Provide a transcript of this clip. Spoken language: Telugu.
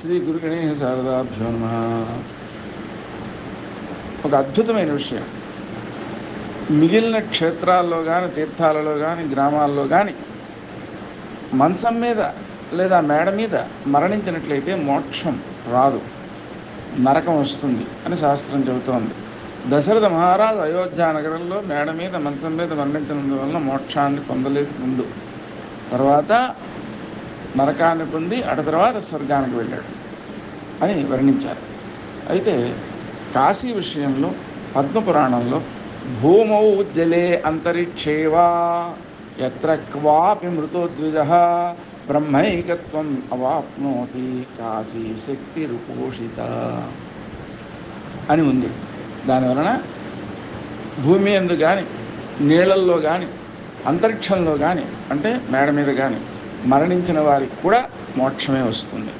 శ్రీ గురుగణేశ శారదాభ్యో నమ. ఒక అద్భుతమైన విషయం. మిగిలిన క్షేత్రాల్లో కానీ తీర్థాలలో కానీ గ్రామాల్లో కానీ మంచం మీద లేదా మేడ మీద మరణించినట్లయితే మోక్షం రాదు. నరకం వస్తుంది అని శాస్త్రం చెబుతోంది. దశరథ మహారాజు అయోధ్య నగరంలో మేడ మీద మంచం మీద మరణించినందువలన మోక్షాన్ని పొందలేదు ముందు. తర్వాత నరకాన్ని పొంది అటు తర్వాత స్వర్గానికి వెళ్ళాడు అని వర్ణించారు. అయితే కాశీ విషయంలో పద్మపురాణంలో భూమౌ జలే అంతరిక్షేవా ఎత్ర క్వాపి మృతోద్విజ బ్రహ్మైకత్వం అవాప్నోతి కాశీ శక్తి రుపోషిత అని ఉంది. దానివలన భూమి ఎందు కానీ నీళ్ళల్లో కానీ అంతరిక్షంలో కానీ అంటే మేడ మీద కానీ మరణించిన వారికి కూడా మోక్షమే వస్తుంది.